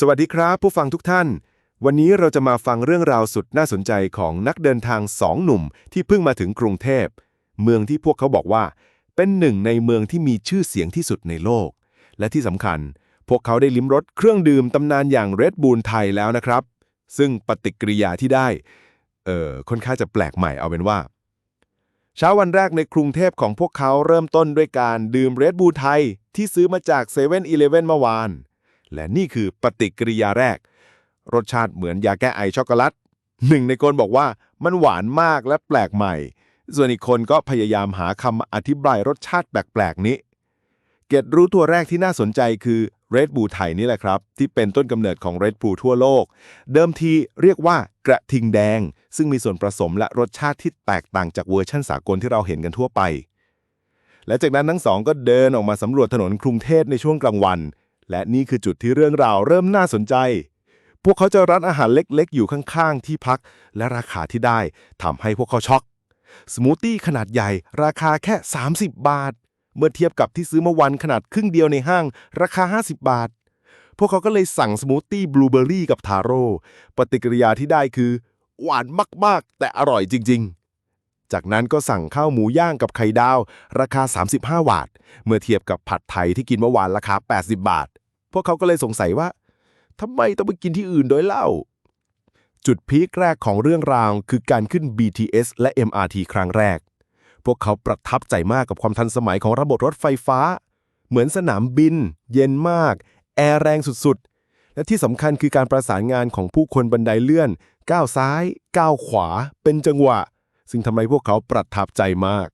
สวัสดีครับ ผู้ฟังทุกท่าน วันนี้เราจะมาฟังเรื่องราวสุดน่าสนใจของนักเดินทางสองหนุ่มที่เพิ่งมาถึงกรุงเทพ เมืองที่พวกเขาบอกว่า เป็นหนึ่งในเมืองที่มีชื่อเสียงที่สุดในโลก และที่สำคัญ พวกเขาได้ลิ้มรสเครื่องดื่มตำนานอย่างเรดบูลไทยแล้วนะครับ ซึ่งปฏิกิริยาที่ได้ เอ่อค่อนข้างจะแปลกใหม่เอาเป็นว่า เช้าวันแรกในกรุงเทพของพวกเขาเริ่มต้นด้วยการดื่มเรดบูลไทยที่ซื้อมาจากเซเว่นอีเลฟเว่นเมื่อวาน และนี่คือปฏิกิริยาแรก รสชาติเหมือนยาแก้ไอช็อกโกแลตหนึ่งในคนบอกว่ามันหวานมากและแปลกใหม่ ส่วนอีกคนก็พยายามหาคำอธิบายรสชาติแปลกๆนี้ เกตรู้ตัวแรกที่น่าสนใจคือ Red Bull ไทยนี่แหละครับ ที่เป็นต้นกำเนิดของ Red Bull ทั่วโลก เดิมทีเรียกว่ากระทิงแดง ซึ่งมีส่วนผสมและรสชาติที่แตกต่างจากเวอร์ชั่นสากลที่เราเห็นกันทั่วไปและจากนั้นทั้งสองก็เดินออกมาสำรวจถนนกรุงเทพในช่วงกลางวัน และนี่คือจุดที่เรื่องราวเริ่มน่าสนใจ พวกเขาเจอร้านอาหารเล็กๆ อยู่ข้างๆ ที่พัก และราคาที่ได้ทำให้พวกเขาช็อก สมูทตี้ขนาดใหญ่ ราคาแค่ 30 บาท เมื่อเทียบกับที่ซื้อเมื่อวันขนาดครึ่งเดียวในห้าง ราคา 50 บาท พวกเขาก็เลยสั่งสมูทตี้บลูเบอร์รี่กับทาโร่ ปฏิกิริยาที่ได้คือ หวานมากๆ แต่อร่อยจริง ๆจากนั้นก็สั่งข้าวหมูย่างกับไข่ดาว ราคา 35 บาท เมื่อเทียบกับผัดไทยที่กินเมื่อวานราคา 80 บาท พวกเขาก็เลยสงสัยว่าทำไมต้องไปกินที่อื่นโดยเล่า จุดพีคแรกของเรื่องราวคือการขึ้น BTS และ MRT ครั้งแรก พวกเขาประทับใจมากกับความทันสมัยของระบบรถไฟฟ้า เหมือนสนามบิน เย็นมาก แอร์แรงสุดๆ และที่สำคัญคือการประสานงานของผู้คนบันไดเลื่อน ก้าวซ้าย ก้าวขวา เป็นจังหวะ ซึ่งทำให้พวกเขาประทับใจมาก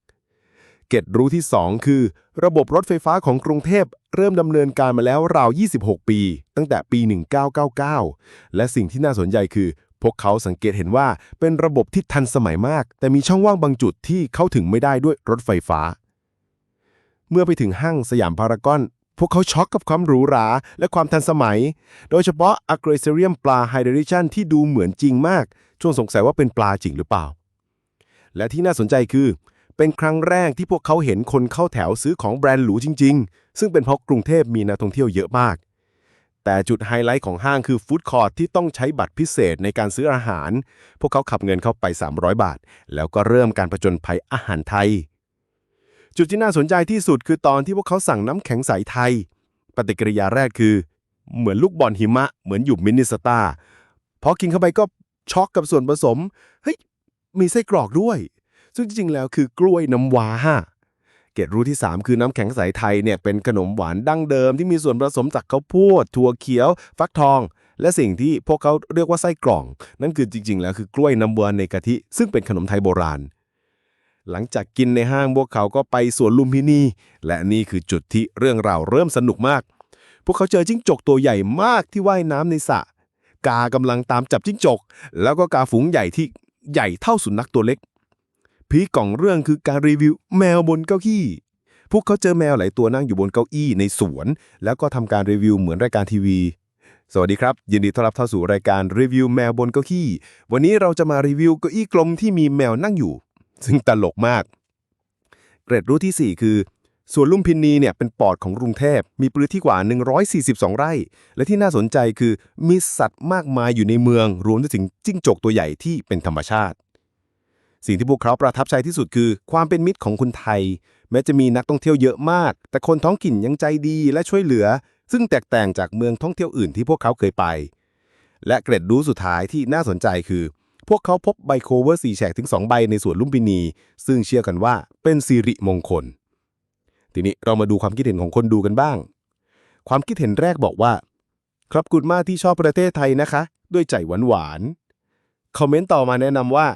เกตรู้ที่ 2 คือ ระบบรถไฟฟ้าของกรุงเทพ เริ่มดำเนินการมาแล้วราว 26 ปี ตั้งแต่ปี 1999 และสิ่งที่น่าสนใจคือ พวกเขาสังเกตเห็นว่าเป็นระบบที่ทันสมัยมาก แต่มีช่องว่างบางจุดที่เข้าถึงไม่ได้ด้วยรถไฟฟ้า เมื่อไปถึงห้างสยามพารากอน พวกเขาช็อกกับความหรูหราและความทันสมัย โดยเฉพาะอะเกรเซเรียมปลาไฮเดริชันที่ดูเหมือนจริงมากช่วงสงสัยว่าเป็นปลาจริงหรือเปล่า และที่น่าสนใจคือ เป็นครั้งแรกที่พวกเขาเห็นคนเข้าแถวซื้อของแบรนด์หรูจริง ๆ ซึ่งเป็นเพราะกรุงเทพมีนักท่องเที่ยวเยอะมาก แต่จุดไฮไลท์ของห้างคือฟู้ดคอร์ทที่ต้องใช้บัตรพิเศษในการซื้ออาหาร พวกเขาขับเงินเข้าไป 300 บาท แล้วก็เริ่มการผจญภัยอาหารไทย จุดที่น่าสนใจที่สุดคือตอนที่พวกเขาสั่งน้ำแข็งใสไทย ปฏิกิริยาแรกคือ เหมือนลูกบอลหิมะ เหมือนอยู่มินนิสตาพอกินเข้าไปก็ช็อกกับส่วนผสมเฮ้ยมีไส้กรอกด้วย ซึ่งจริงๆแล้วคือกล้วยน้ำว้าเกตรู้ที่ 3 คือน้ำแข็งใสไทยเนี่ยเป็นขนมหวานดั้งเดิมที่มีส่วนผสมจากข้าวโพดถั่วเขียว ฟักทอง และสิ่งที่พวกเขาเรียกว่าไส้กล่อง นั่นคือจริง ๆ แล้วคือกล้วยน้ำว้าในกะทิ ซึ่งเป็นขนมไทยโบราณ หลังจากกินในห้างพวกเขาก็ไปสวนลุมพินี และนี่คือจุดที่เรื่องราวเริ่มสนุกมาก พวกเขาเจอจิ้งจกตัวใหญ่มากที่ว่ายน้ำในสระกากำลังตามจับจิ้งจก แล้วก็กาฝูงใหญ่ที่ใหญ่เท่าสุนัขตัวเล็ก พีคของเรื่องคือการรีวิวแมวบนเก้าอี้ พวกเขาเจอแมวหลายตัวนั่งอยู่บนเก้าอี้ในสวน แล้วก็ทำการรีวิวเหมือนรายการทีวี สวัสดีครับ ยินดีต้อนรับเข้าสู่รายการรีวิวแมวบนเก้าอี้ วันนี้เราจะมารีวิวเก้าอี้กลมที่มีแมวนั่งอยู่ ซึ่งตลกมาก เกรดรู้ที่ 4 คือสวนลุมพินีเนี่ยเป็นปอดของกรุงเทพ มีพื้นที่กว่า 142 ไร่ และที่น่าสนใจคือมีสัตว์มากมายอยู่ในเมือง รวมถึงจิ้งจกตัวใหญ่ที่เป็นธรรมชาติ สิ่งที่พวกเขาประทับใจที่สุดคือ ความเป็นมิตรของคนไทย แม้จะมีนักท่องเที่ยวเยอะมาก แต่คนท้องถิ่นยังใจดีและช่วยเหลือ ซึ่งแตกต่างจากเมืองท่องเที่ยวอื่นที่พวกเขาเคยไป และเกร็ดรู้สุดท้ายที่น่าสนใจคือ พวกเขาพบใบโคเวอร์สีแฉกถึง 2 ใบในสวนลุมพินี ซึ่งเชื่อกันว่าเป็นสิริมงคล ทีนี้เรามาดูความคิดเห็นของคนดูกันบ้าง ความคิดเห็นแรกบอกว่า ครับกุดมาที่ชอบประเทศไทยนะคะ ด้วยใจหวานๆคอมเมนต์ต่อมาแนะนำว่า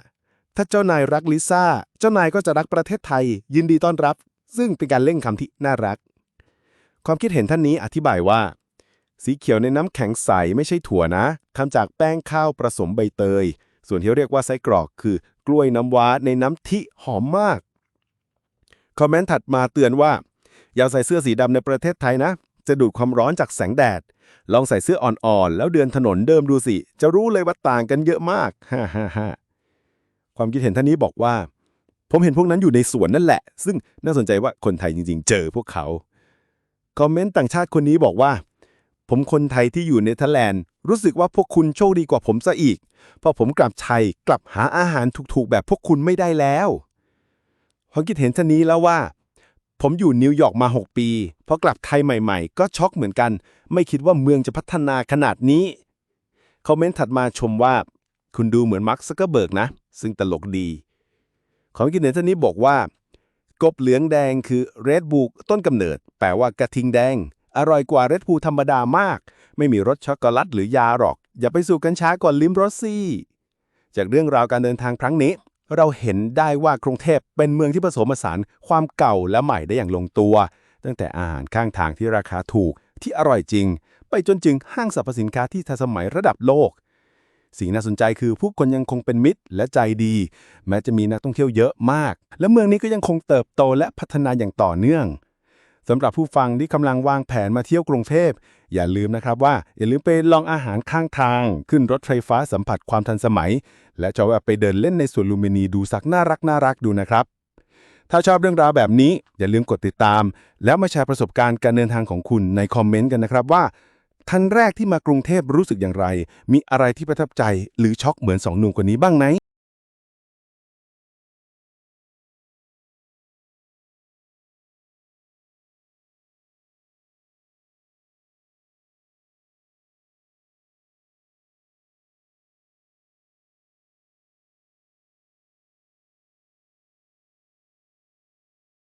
ถ้าเจ้านายรักลิซ่า เจ้านายก็จะรักประเทศไทย ยินดีต้อนรับ ซึ่งเป็นการเล่นคำที่น่ารัก ความคิดเห็นท่านนี้อธิบายว่า สีเขียวในน้ำแข็งใสไม่ใช่ถั่วนะทำจากแป้งข้าวผสมใบเตย ส่วนที่เรียกว่าไส้กรอกคือกล้วยน้ำว้าในน้ำทิหอมมาก คอมเมนต์ถัดมาเตือนว่า อย่าใส่เสื้อสีดำในประเทศไทยนะ จะดูดความร้อนจากแสงแดด ลองใส่เสื้ออ่อนๆ แล้วเดินถนนเดิมดูสิ จะรู้เลยว่าต่างกันเยอะมาก ฮ่าฮ่าฮ่า ความคิดเห็นท่านนี้บอกว่า ผมเห็นพวกนั้นอยู่ในสวนนั่นแหละ ซึ่งน่าสนใจว่าคนไทยจริง ๆ เจอพวกเขา คอมเมนต์ต่างชาติคนนี้บอกว่า ผมคนไทยที่อยู่เนเธอร์แลนด์ รู้สึกว่าพวกคุณโชคดีกว่าผมซะอีก เพราะผมกลับไทยกลับหาอาหารถูกๆ แบบพวกคุณไม่ได้แล้วความคิดเห็นท่านนี้แล้วว่า ผมอยู่นิวยอร์กมา 6 ปีพอกลับไทยใหม่ๆ ก็ช็อกเหมือนกัน ไม่คิดว่าเมืองจะพัฒนาขนาดนี้คอมเมนต์ถัดมาชมว่า คุณดูเหมือนมาร์คซักเกอร์เบิร์กนะ ซึ่งตลกดี ความคิดเห็นท่านนี้บอกว่า กบเหลืองแดงคือเรดบูต้นกำเนิด แปลว่ากระทิงแดง อร่อยกว่าเรดบูธรรมดามาก ไม่มีรสช็อกโกแลตหรือยาหรอก อย่าไปสู่กัญชาก่อนลิ้มรสซี่ จากเรื่องราวการเดินทางครั้งนี้ เราเห็นได้ว่ากรุงเทพเป็นเมืองที่ผสมผสานความเก่าและใหม่ได้อย่างลงตัว ตั้งแต่อาหารข้างทางที่ราคาถูกที่อร่อยจริง ไปจนจึงห้างสรรพสินค้าที่ทันสมัยระดับโลก สิ่งน่าสนใจคือผู้คนยังคงเป็นมิตรและใจดี แม้จะมีนักท่องเที่ยวเยอะมาก และเมืองนี้ก็ยังคงเติบโตและพัฒนาอย่างต่อเนื่องสำหรับผู้ฟังที่กำลังวางแผนมาเที่ยวกรุงเทพ อย่าลืมนะครับว่า อย่าลืมไปลองอาหารข้างทาง ขึ้นรถไฟฟ้าสัมผัสความทันสมัย และจะแวะไปเดินเล่นในสวนลูมินีดูสักน่ารักน่ารักดูนะครับ ถ้าชอบเรื่องราวแบบนี้อย่าลืมกดติดตาม แล้วมาแชร์ประสบการณ์การเดินทางของคุณในคอมเมนต์กันนะครับว่า ท่านแรกที่มากรุงเทพรู้สึกอย่างไร มีอะไรที่ประทับใจหรือช็อกเหมือนสองหนุ่มคนนี้บ้างไหม